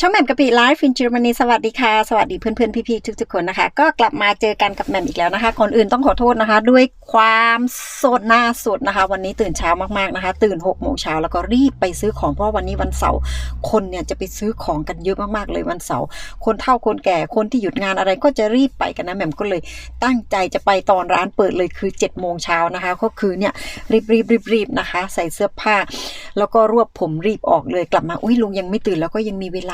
ช่องแหม่มกะปิไลฟ์ฟินเจิรมนีสวัสดีค่ะ สวัสดีเพื่อนๆ พี่ๆ ทุกๆ คนนะคะ ก็กลับมาเจอกันกับแหม่มอีกแล้วนะคะ ก่อนอื่นต้องขอโทษนะคะ ด้วยความสดหน้าสดนะคะ วันนี้ตื่นเช้ามากๆนะคะ ตื่น6กโมงเช้าแล้วก็รีบไปซื้อของเพราะวันนี้วันเสาร์คนเนี่ยจะไปซื้อของกันเยอะมากๆเลยวันเสาร์คนเฒ่าคนแก่คนที่หยุดงานอะไรก็จะรีบไปกันนะแหม่มก็เลย ตั้งใจจะไปตอนร้านเปิดเลยคือ7จ็ดโมงเช้านะคะ ก็คือเนี่ยรีบรีบรีบรีบๆนะคะ ใส่เสื้อผ้า แล้วก็รวบผมรีบออกเลยกลับมาอุ้ยลุงยังไม่ตื่นแล้วก็ยังมีเวลา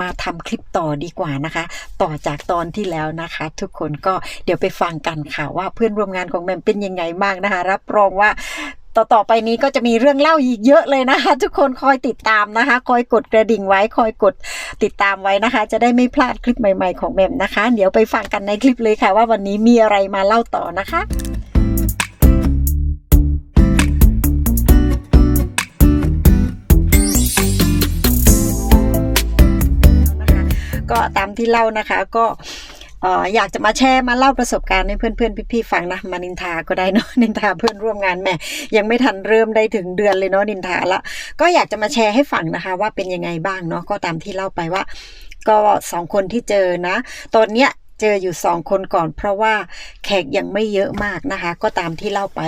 มาทำคลิปต่อดีกว่านะคะ ต่อจากตอนที่แล้วนะคะ ทุกคนก็เดี๋ยวไปฟังกันค่ะว่าเพื่อนร่วมงานของแมมเป็นยังไงบ้างนะคะ รับรองว่าต่อต่อไปนี้ก็จะมีเรื่องเล่าอีกเยอะเลยนะคะ ทุกคนคอยติดตามนะคะ คอยกดกระดิ่งไว้คอยกดติดตามไว้นะคะ จะได้ไม่พลาดคลิปใหม่ ๆ ของแมมนะคะ เดี๋ยวไปฟังกันในคลิปเลยค่ะ ว่าวันนี้มีอะไรมาเล่าต่อนะคะ ก็ตามที่เล่านะคะก็อยากจะมาแชร์มาเล่าประสบการณ์ให้เพื่อนๆพี่ๆฟังนะมานินทาก็ได้เนาะนินทาเพื่อนร่วมงานแหม่ยังไม่ทันเริ่มได้ถึงเดือนเลยเนาะนินทาละก็อยากจะมาแชร์ให้ฟังนะคะ ว่าเป็นยังไงบ้างเนาะก็ตามที่เล่าไปว่า ก็สองคนที่เจอนะตอนเนี้ยเจออยู่สองคนก่อนเพราะว่าแขกยังไม่เยอะมากนะคะ ก็ตามที่เล่าไป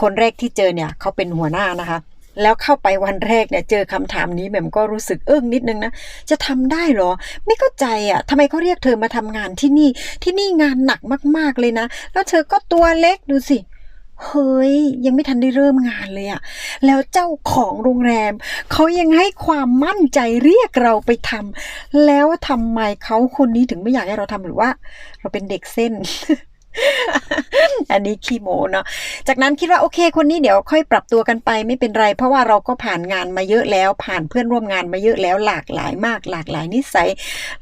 คนแรกที่เจอเนี่ยเขาเป็นหัวหน้านะคะ แล้วเข้าไปวันแรกเนี่ยเจอคำถามนี้แหม่มก็รู้สึกเอึ้งนิดนึงนะ จะทำได้หรอ ไม่เข้าใจอะทำไมเขาเรียกเธอมาทำงานที่นี่ ที่นี่งานหนักมาก ๆเลยนะ แล้วเธอก็ตัวเล็กดูสิเฮ้ย ยังไม่ทันได้เริ่มงานเลยอะแล้วเจ้าของโรงแรม เขายังให้ความมั่นใจเรียกเราไปทำแล้วทำไมเขาคนนี้ถึงไม่อยากให้เราทำหรือว่า เราเป็นเด็กเส้น อันนี้ขี้โมเนาะ จากนั้นคิดว่าโอเค คนนี้เดี๋ยวค่อยปรับตัวกันไปไม่เป็นไร เพราะว่าเราก็ผ่านงานมาเยอะแล้ว ผ่านเพื่อนร่วมงานมาเยอะแล้วหลากหลายมาก หลากหลายนิสัย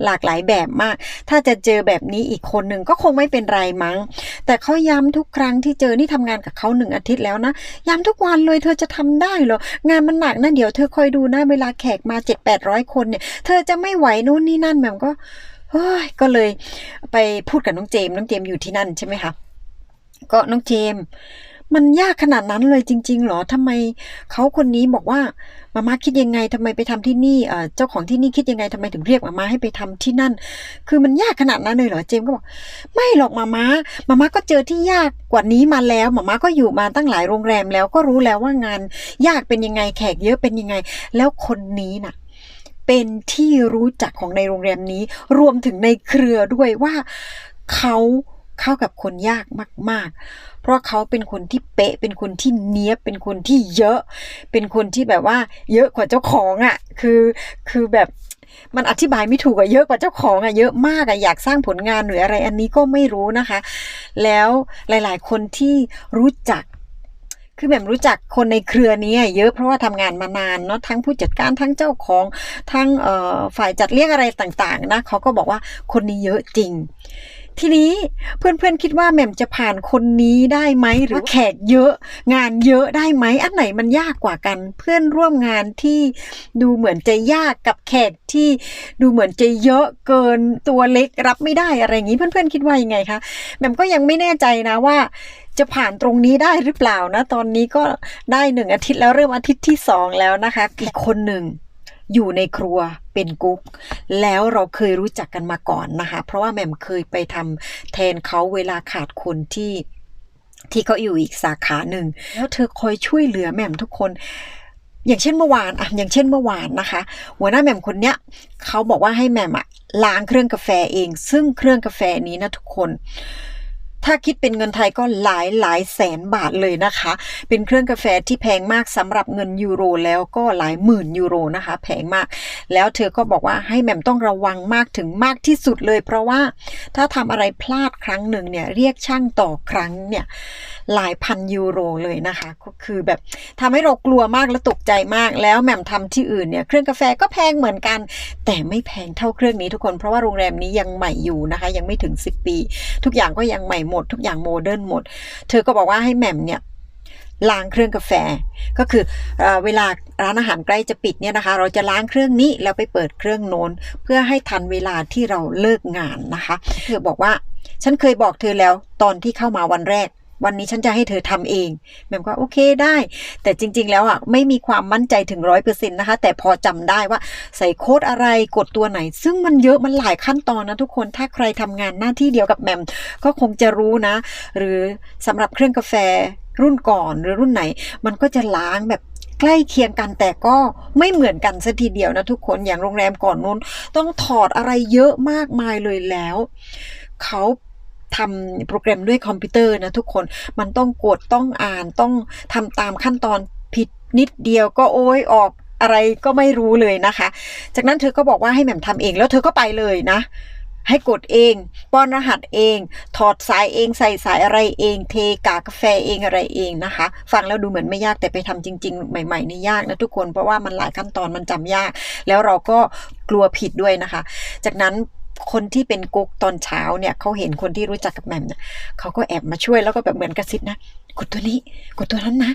หลากหลายแบบมาก ถ้าจะเจอแบบนี้อีกคนหนึ่งก็คงไม่เป็นไรมั้ง แต่เขาย้ำทุกครั้งที่เจอนี่ทำงานกับเขาหนึ่งอาทิตย์แล้วนะย้ำทุกวันเลยเธอจะทำได้เหรองานมันหนักนะเดี๋ยวเธอคอยดูนะเวลาแขกมาเจ็ดแปดร้อยคนเนี่ย เธอจะไม่ไหวนู่นนี่นั่นแหม่มก็ ก็เลยไปพูดกับน้องเจมส์น้องเจมส์อยู่ที่นั่นใช่ไหมคะก็น้องเจมส์มันยากขนาดนั้นเลยจริง ๆ หรอทำไมเขาคนนี้บอกว่ามาม่าคิดยังไงทำไมไปทำที่นี่เจ้าของที่นี่คิดยังไงทำไมถึงเรียกมาม่าให้ไปทำที่นั่น คือมันยากขนาดนั้นเลยเหรอเจมส์ก็บอกไม่หรอกมาม่ามาม่าก็เจอที่ยากกว่านี้มาแล้วมาม่าก็อยู่มาตั้งหลายโรงแรมแล้วก็รู้แล้วว่างานยากเป็นยังไงแขกเยอะเป็นยังไง แล้วคนนี้น่ะ เป็นที่รู้จักของในโรงแรมนี้ รวมถึงในเครือด้วยว่าเขาเข้ากับคนยากมาก ๆ เพราะเขาเป็นคนที่เป๊ะ เป็นคนที่เนี้ยบ เป็นคนที่เยอะ เป็นคนที่แบบว่า เยอะกว่าเจ้าของอะ่ะ คือ คือแบบมันอธิบายไม่ถูกอะเยอะกว่าเจ้าของอะเยอะมากอะอยากสร้างผลงานหรืออะไรอันนี้ก็ไม่รู้นะคะ แล้วหลายๆ คนที่รู้จัก คือแบบรู้จักคนในเครือนี้เยอะเพราะว่าทำงานมานานเนาะทั้งผู้จัดการทั้งเจ้าของทั้งเอ่อฝ่ายจัดเลี้ยงอะไรต่างๆนะเขาก็บอกว่าคนนี้เยอะจริง ทีนี้เพื่อนๆคิดว่าแหม่มจะผ่านคนนี้ได้ไหมหรือว่าแขกเยอะ งานเยอะได้ไหมอันไหนมันยากกว่ากัน เพื่อนร่วมงานที่ดูเหมือนจะยากกับแขกที่ดูเหมือนจะเยอะเกินตัวเล็กรับไม่ได้อะไรอย่างนี้เพื่อนๆคิดว่ายังไงคะแหม่มก็ยังไม่แน่ใจนะว่าจะผ่านตรงนี้ได้หรือเปล่านะ ตอนนี้ก็ได้หนึ่งอาทิตย์แล้วเริ่มอาทิตย์ที่สองแล้วนะคะอีกคนหนึ่งอยู่ในครัว เป็นกุ๊กแล้วเราเคยรู้จักกันมาก่อนนะคะ เพราะว่าแหม่มเคยไปทำแทนเขาเวลาขาดคนที่ที่เขาอยู่อีกสาขาหนึ่งแล้วเธอคอยช่วยเหลือแหม่มทุกคนอย่างเช่นเมื่อวานอะอย่างเช่นเมื่อวานนะคะ หัวหน้าแหม่มคนเนี้ยเขาบอกว่าให้แหม่มอะล้างเครื่องกาแฟเอง ซึ่งเครื่องกาแฟนี้นะทุกคน ถ้าคิดเป็นเงินไทยก็หลายหลายแสนบาทเลยนะคะ เป็นเครื่องกาแฟที่แพงมากสำหรับเงินยูโรแล้วก็หลายหมื่นยูโรนะคะแพงมาก แล้วเธอก็บอกว่าให้แหม่มต้องระวังมากถึงมากที่สุดเลย เพราะว่าถ้าทำอะไรพลาดครั้งหนึ่งเนี่ยเรียกช่างต่อครั้งเนี่ยหลายพันยูโรเลยนะคะก็คือแบบทำให้เรากลัวมากและตกใจมาก แล้วแหม่มทำที่อื่นเนี่ยเครื่องกาแฟก็แพงเหมือนกัน แต่ไม่แพงเท่าเครื่องนี้ทุกคนเพราะว่าโรงแรมนี้ยังใหม่อยู่นะคะ ยังไม่ถึง 10 ปี ทุกอย่างก็ยังใหม่หมดทุกอย่างโมเดิร์นหมด เธอก็บอกว่าให้แหม่มเนี่ยล้างเครื่องกาแฟ ก็คือเอเวลาร้านอาหารใกล้จะปิดเนี่ยนะคะ เราจะล้างเครื่องนี้แล้วไปเปิดเครื่องโน้น เพื่อให้ทันเวลาที่เราเลิกงานนะคะเธอบอกว่าฉันเคยบอกเธอแล้วตอนที่เข้ามาวันแรก วันนี้ฉันจะให้เธอทำเองแมมก็โอเคได้ แต่จริง ๆ แล้วอะไม่มีความมั่นใจถึงร้อยเปอร์เซ็นต์นะคะ แต่พอจำได้ว่าใส่โค้ดอะไรกดตัวไหน ซึ่งมันเยอะมันหลายขั้นตอนนะทุกคนถ้าใครทำงานหน้าที่เดียวกับแมมก็คงจะรู้นะ หรือสำหรับเครื่องกาแฟรุ่นก่อนหรือรุ่นไหน มันก็จะล้างแบบใกล้เคียงกันแต่ก็ไม่เหมือนกันสัทีเดียวนะทุกคนอย่างโรงแรมก่อนนู้น ต้องถอดอะไรเยอะมากมายเลยแล้ว เขา ทำโปรแกรมด้วยคอมพิวเตอร์นะทุกคนมันต้องกดต้องอ่านต้องทำตามขั้นตอนผิดนิดเดียวก็โอ้ยออกอะไรก็ไม่รู้เลยนะคะ จากนั้นเธอก็บอกว่าให้แหม่มทำเองแล้วเธอก็ไปเลยนะให้กดเอง ป้อนรหัสเอง ถอดสายเอง ใส่สายอะไรเอง เทกากาแฟเองอะไรเองนะคะ ฟังแล้วดูเหมือนไม่ยากแต่ไปทำจริง ๆ ใหม่ๆนี่ยากนะทุกคน เพราะว่ามันหลายขั้นตอนมันจำยาก แล้วเราก็กลัวผิดด้วยนะคะ จากนั้น คนที่เป็นกุ๊กตอนเช้าเนี่ยเขาเห็นคนที่รู้จักกับแหม่มเนี่ยเขาก็แอบมาช่วยแล้วก็แบบเหมือนกระซิบนะกดตัวนี้กดตัวนั้นนะ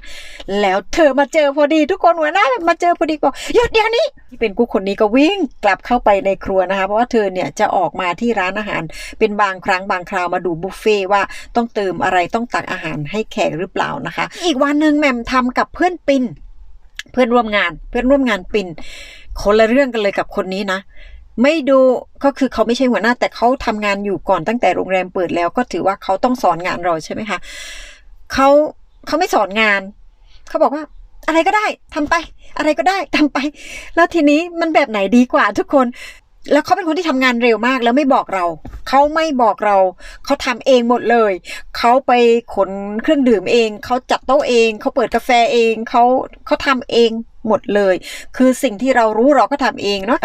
แล้วเธอมาเจอพอดีทุกคนหัวหน้ามาเจอพอดีก็หยุดเดี๋ยวนี้ที่เป็นกุ๊กคนนี้ก็วิ่งกลับเข้าไปในครัวนะคะ เพราะว่าเธอเนี่ยจะออกมาที่ร้านอาหาร เป็นบางครั้งบางคราวมาดูบุฟเฟ่ต์ว่าต้องเติมอะไรต้องตักอาหารให้แขกหรือเปล่านะคะ อีกวันหนึ่งแหม่มทำกับเพื่อนปินเพื่อนร่วมงานเพื่อนร่วมงานปินคนละเรื่องกันเลยกับคนนี้นะ ไม่ดูก็คือเขาไม่ใช่หัวหน้า แต่เขาทำงานอยู่ก่อนตั้งแต่โรงแรมเปิดแล้ว ก็ถือว่าเขาต้องสอนงานเราใช่ไหมคะเขาเขาไม่สอนงาน เขาบอกว่าอะไรก็ได้ทำไป อะไรก็ได้ทำไป แล้วทีนี้มันแบบไหนดีกว่าทุกคน แล้วเขาเป็นคนที่ทำงานเร็วมาก แล้วไม่บอกเรา เขาไม่บอกเรา เขาทำเองหมดเลย เขาไปขนเครื่องดื่มเอง เขาจัดโต๊ะเอง เขาเปิดกาแฟเอง เขาเขาทำเอง หมดเลย คือสิ่งที่เรารู้เราก็ทำเองเนาะ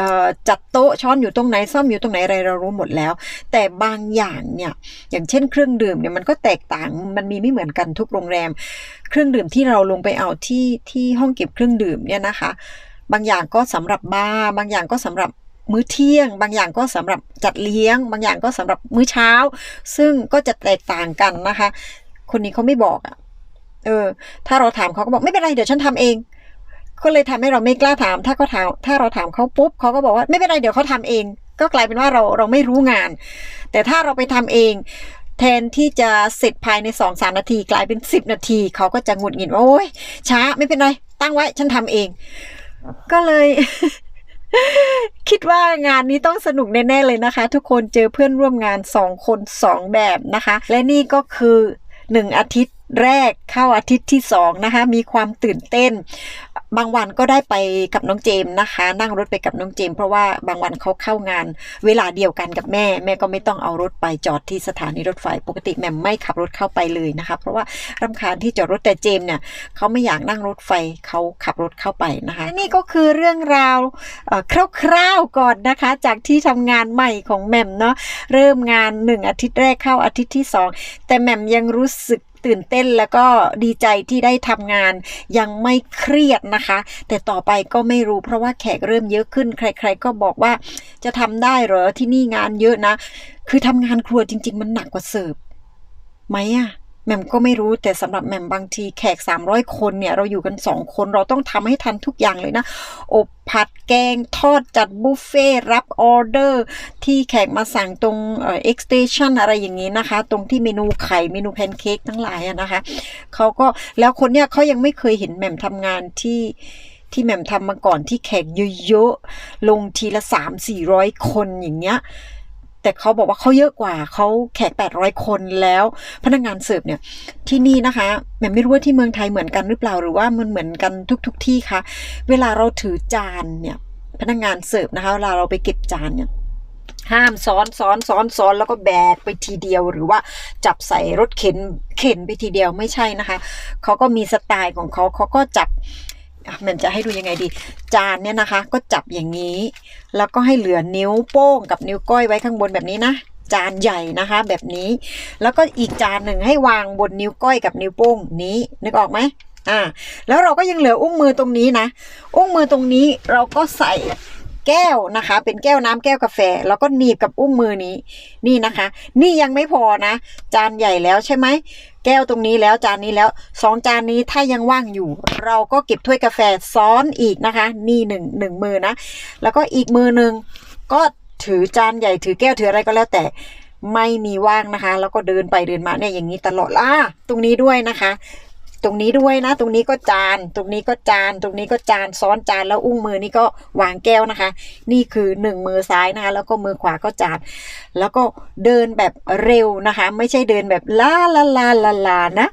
จัดโต๊ะช้อนอยู่ตรงไหนซ่อมอยู่ตรงไหนอะไรเรารู้หมดแล้ว แต่บางอย่างเนี่ยอย่างเช่นเครื่องดื่มเนี่ยมันก็แตกต่างมันมีไม่เหมือนกันทุกโรงแรม เครื่องดื่มที่เราลงไปเอาที่ที่ห้องเก็บเครื่องดื่มเนี่ยนะคะ บางอย่างก็สำหรับบาร์บางอย่างก็สำหรับมื้อเที่ยง บางอย่างก็สำหรับจัดเลี้ยง บางอย่างก็สำหรับมื้อเช้า ซึ่งก็จะแตกต่างกันนะคะ คนนี้เขาไม่บอกอะ่ะเออ ถ้าเราถามเขาก็บอกไม่เป็นไรเดี๋ยวฉันทำเอง ก็เลยทำให้เราไม่กล้าถาม ถ้าเขาถามถ้าเราถามเขาปุ๊บเขาก็บอกว่าไม่เป็นไรเดี๋ยวเขาทำเอง ก็กลายเป็นว่าเราเราไม่รู้งาน แต่ถ้าเราไปทำเองแทนที่จะเสร็จภายในสองสามนาที กลายเป็นสิบนาที เขาก็จะหงุดหงิดว่าโอ้ยช้าไม่เป็นไร ตั้งไว้ฉันทำเอง ก็เลย คิดว่างานนี้ต้องสนุกแน่ ๆ เลยนะคะ ทุกคนเจอเพื่อนร่วมงานสองคนสองแบบนะคะ และนี่ก็คือหนึ่งอาทิตย์ แรกเข้าอาทิตย์ที่สองนะคะ มีความตื่นเต้น บางวันก็ได้ไปกับน้องเจมส์นะคะ นั่งรถไปกับน้องเจมส์เพราะว่าบางวันเขาเข้างาน เวลาเดียวกันกับแม่ แม่ก็ไม่ต้องเอารถไปจอดที่สถานีรถไฟปกติแม่ไม่ขับรถเข้าไปเลยนะคะ เพราะว่ารำคาญที่จอดรถแต่เจมส์เนี่ยเขาไม่อยากนั่งรถไฟเขาขับรถเข้าไปนะคะ นี่ก็คือเรื่องราวคร่าวๆก่อนนะคะ จากที่ทำงานใหม่ของแหม่มเนาะเริ่มงานหนึ่งอาทิตย์แรกเข้าอาทิตย์ที่สองแต่แหม่มยังรู้สึก ตื่นเต้นแล้วก็ดีใจที่ได้ทำงาน ยังไม่เครียดนะคะ แต่ต่อไปก็ไม่รู้เพราะว่าแขกเริ่มเยอะขึ้น ใคร ๆ ก็บอกว่าจะทำได้เหรอที่นี่งานเยอะนะ คือทำงานครัวจริง ๆ มันหนักกว่าเสิร์ฟไหมอะ แหม่มก็ไม่รู้แต่สำหรับแหม่มบางทีแขก 300 คนเนี่ยเราอยู่กัน 2 คนเราต้องทำให้ทันทุกอย่างเลยนะ อบผัดแกงทอดจัดบุฟเฟ่รับออเดอร์ ที่แขกมาสั่งตรงเอ่อ X station อะไรอย่างนี้นะคะ ตรงที่เมนูไข่เมนูแพนเค้กทั้งหลายนะคะเขาก็แล้วคนเนี้ยเขายังไม่เคยเห็นแหม่มทำงานที่ที่แหม่มทำมาก่อนที่แขกเยอะๆลงทีละ 3 400 คนอย่างเงี้ย แต่เขาบอกว่าเขาเยอะกว่าเขาแขก 800 คนแล้ว พนักงานเสิร์ฟเนี่ยที่นี่นะคะแหม่ไม่รู้ว่าที่เมืองไทยเหมือนกันหรือเปล่าหรือว่ามันเหมือนกันทุกๆทที่คะเวลาเราถือจานเนี่ยพนักงานเสิร์ฟนะคะเวลาเราไปเก็บจานเนี่ยห้ามซ้อนซ้อนซ้อนซ้อนแล้วก็แบกไปทีเดียวหรือว่าจับใส่รถเข็นเข็นไปทีเดียวไม่ใช่นะคะเขาก็มีสไตล์ของเขาเขาก็จับ แหมันจะให้ดูยังไงดี จานเนี่ยนะคะ ก็จับอย่างนี้ แล้วก็ให้เหลือนิ้วโป้งกับนิ้วก้อยไว้ข้างบนแบบนี้นะจานใหญ่นะคะแบบนี้ แล้วก็อีกจานหนึ่งให้วางบนนิ้วก้อยกับนิ้วโป้งนี้นึกออกไหมอ่าแล้วเราก็ยังเหลืออุ้งมือตรงนี้นะ อุ้งมือตรงนี้เราก็ใส่ แก้วนะคะ เป็นแก้วน้ำแก้วกาแฟ แล้วก็หนีบกับอุ้งมือนี้ นี่นะคะ นี่ยังไม่พอนะ จานใหญ่แล้วใช่ไหมแก้วตรงนี้แล้วจานนี้แล้วสองจานนี้ถ้ายังว่างอยู่ เราก็เก็บถ้วยกาแฟซ้อนอีกนะคะ นี่หนึ่งหนึ่งมือนะ แล้วก็อีกมือหนึ่งก็ถือจานใหญ่ถือแก้วถืออะไรก็แล้วแต่ไม่มีว่างนะคะ แล้วก็เดินไปเดินมาเนี่ยอย่างนี้ตลอดอะตรงนี้ด้วยนะคะ ตรงนี้ด้วยนะ ตรงนี้ก็จาน ตรงนี้ก็จาน ตรงนี้ก็จานซ้อนจานแล้วอุ้งมือนี่ก็วางแก้วนะคะ นี่คือหนึ่งมือซ้ายนะคะแล้วก็มือขวาก็จานแล้วก็เดินแบบเร็วนะคะ ไม่ใช่เดินแบบลาลาลาลาลานะ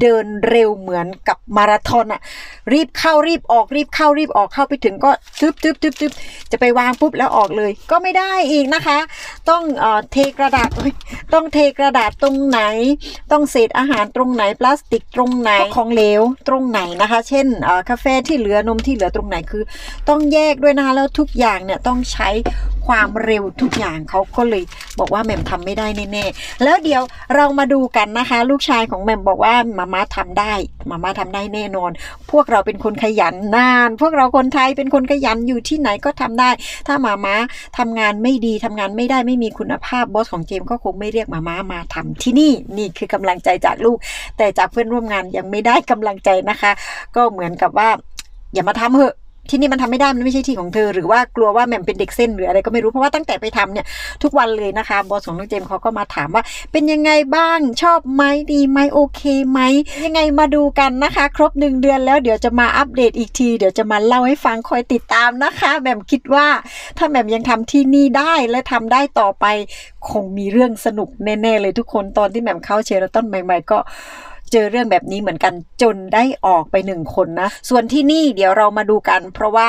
เดินเร็วเหมือนกับมาราธอนอะรีบเข้ารีบออกรีบเข้ารีบออกเข้าไปถึงก็ทึบทึบทึบทึบจะไปวางปุ๊บแล้วออกเลย ก็ไม่ได้อีกนะคะ ต้องเอ่อเทกระดาษต้องเทกระดาษตรงไหน ต้องเศษอาหารตรงไหนพลาสติกตรงไหนของเหลวตรงไหนนะคะ เช่นเอ่อกาแฟที่เหลือนมที่เหลือตรงไหนคือ ต้องแยกด้วยนะคะแล้วทุกอย่างเนี่ยต้องใช้ความเร็วทุกอย่างเขาก็เลยบอกว่าแหม่มทำไม่ได้แน่ๆแล้วเดี๋ยวเรามาดูกันนะคะ ลูกชายของแหม่มบอกว่ามาม่าทำได้มาม่าทำได้แน่นอน พวกเราเป็นคนขยันนาน พวกเราคนไทยเป็นคนขยันอยู่ที่ไหนก็ทำได้ ถ้ามาม่าทำงานไม่ดีทำงานไม่ได้ไม่มีคุณภาพบอสของเจมก็คงไม่เรียกมาม่ามาทำที่นี่นี่คือกำลังใจจากลูก แต่จากเพื่อนร่วมงานยังไม่ได้กำลังใจนะคะ ก็เหมือนกับว่าอย่ามาทำเถอะ ที่นี่มันทำไม่ได้มันไม่ใช่ที่ของเธอ หรือว่ากลัวว่าแหม่มเป็นเด็กเส้นหรืออะไรก็ไม่รู้เพราะว่าตั้งแต่ไปทำเนี่ยทุกวันเลยนะคะบอสของน้องเจมส์เขาก็มาถามว่า เป็นยังไงบ้างชอบไหมดีไหมโอเคไหมยังไงมาดูกันนะคะ ครบหนึ่งเดือนแล้วเดี๋ยวจะมาอัปเดตอีกที เดี๋ยวจะมาเล่าให้ฟังคอยติดตามนะคะแหม่มคิดว่าถ้าแหม่มยังทำที่นี่ได้และทำได้ต่อไป คงมีเรื่องสนุกแน่ๆเลยทุกคนตอนที่แหม่มเข้าเชอร์ตันใหม่ ๆ ก็ เจอเรื่องแบบนี้เหมือนกันจนได้ออกไปหนึ่งคนนะ ส่วนที่นี่เดี๋ยวเรามาดูกัน เพราะว่า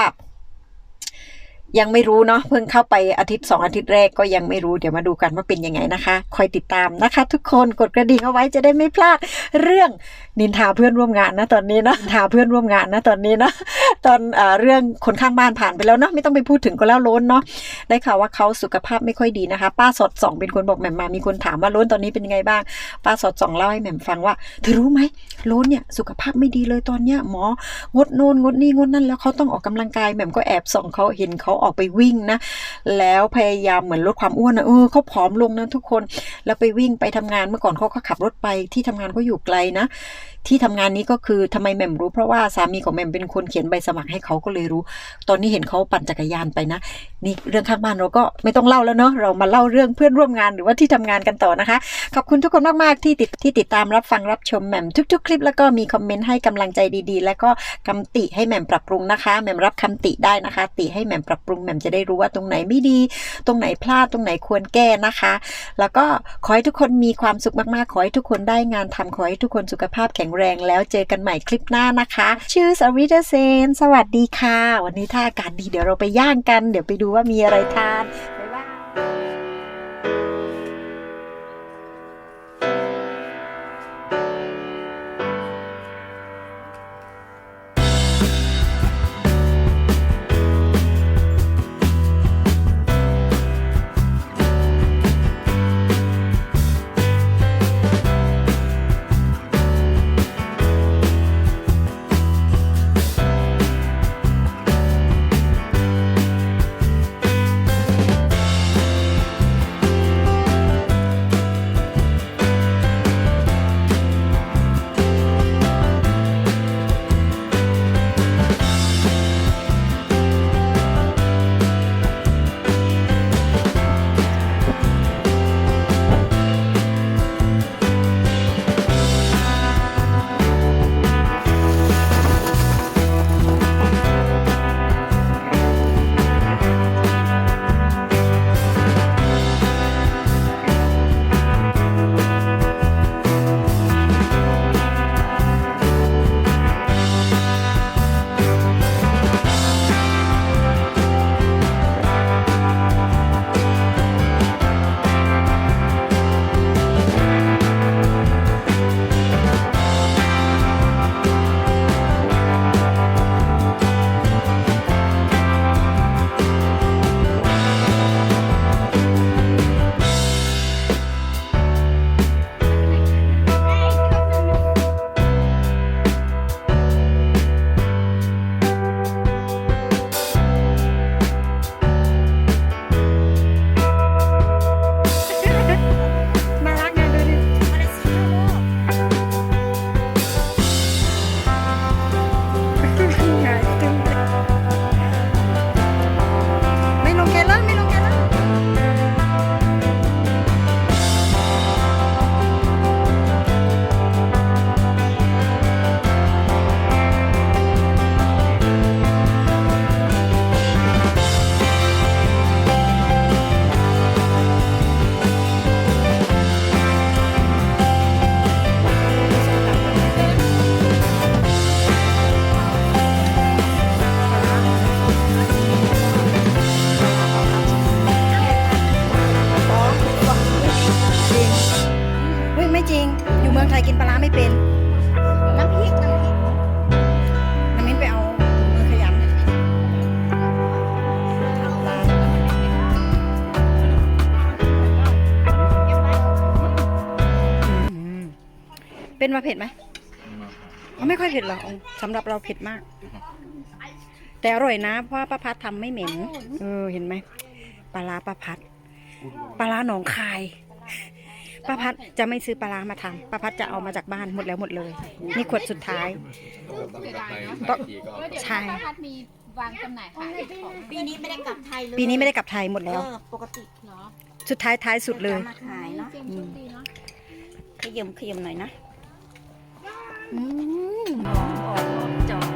ยังไม่รู้เนาะเพิ่งเข้าไปอาทิตย์สองอาทิตย์แรกก็ยังไม่รู้เดี๋ยวมาดูกันว่าเป็นยังไงนะคะ คอยติดตามนะคะ ทุกคนกดกระดิ่งเอาไว้จะได้ไม่พลาดเรื่องนินทาเพื่อนร่วมงานนะตอนนี้นะนินทาเพื่อนร่วมงานนะตอนนี้นะตอนเอเรื่องคนข้างบ้านผ่านไปแล้วเนาะไม่ต้องไปพูดถึงก็แล้วล้นเนาะได้ข่าวว่าเขาสุขภาพไม่ค่อยดีนะคะ ป้าสดสองเป็นคนบอกแหม่มมามีคนถามว่าล้นตอนนี้เป็นยังไงบ้าง ป้าสดสองเล่าให้แหม่มฟังว่าเธอรู้ไหมล้นเนี่ยสุขภาพไม่ดีเลยตอนเนี้ยหมองดโน่นงดนี่งดนั่นแล้วเขาต้องออกกำลังกายแหม่มก็แอบส่องเขาเห็นเขาออกไปวิ่งนะ แล้วพยายามเหมือนลดความอ้วนนะเออเขาผอมลงนะทุกคน แล้วไปวิ่งไปทำงานเมื่อก่อนเขาก็ขับรถไปที่ทำงานเขาอยู่ไกลนะที่ทำงานนี้ก็คือทำไมแหม่มรู้เพราะว่าสามีของแหม่มเป็นคนเขียนใบสมัครให้เขาก็เลยรู้ ตอนนี้เห็นเขาปั่นจักรยานไปนะ นี่เรื่องข้างบ้านเราก็ไม่ต้องเล่าแล้วเนาะเรามาเล่าเรื่องเพื่อนร่วมงานหรือว่าที่ทำงานกันต่อนะคะขอบคุณทุกคนมากๆที่ติดที่ติดตามรับฟังรับชมแหม่มทุก ๆ คลิป แล้วก็มีคอมเมนต์ให้กำลังใจดีๆ แล้วก็คำติให้แหม่มปรับปรุงนะคะแหม่มรับคำติได้นะคะ ติให้แหม่มปรับปรุงแหม่มจะได้รู้ว่าตรงไหนไม่ดี ตรงไหนพลาดตรงไหนควรแก้นะคะ แล้วก็ขอให้ทุกคนมีความสุขมากๆขอให้ทุกคนได้งานทำขอให้ทุกคนสุขภาพแข็งแรงแล้วเจอกันใหม่คลิปหน้านะคะ ชื่อสวิตเซนสวัสดีค่ะ วันนี้ถ้าอากาศดีเดี๋ยวเราไปย่างกัน เดี๋ยวไปดูว่ามีอะไรทาน เป็นมาเผ็ดไหมมาครับอ๋อไม่ค่อยเผ็ดหรอกอ๋อสำหรับเราเผ็ดมาก แต่อร่อยนะเพราะว่าป้าพัดทำไม่เหม็น เออเห็นไหมปลาร้าป้าพัดปลาร้าหนองคายป้าพัดจะไม่ซื้อปลาร้ามาทำป้าพัดจะเอามาจากบ้านหมดแล้วหมดเลย นี่ขวดสุดท้ายต้องกลับไปต้องทีก็แล้วเดี๋ยวใช่ ป้าพัดมีวางจำหน่ายขายของปีนี้ไม่ได้กลับไทยเลยปีนี้ไม่ได้กลับไทยหมดแล้ว เออปกติเหรอสุดท้ายท้ายสุดเลย จะมาขายเนาะ เจมส์โชคดีเนาะ ขยมขยมหน่อยนะ อืมจอ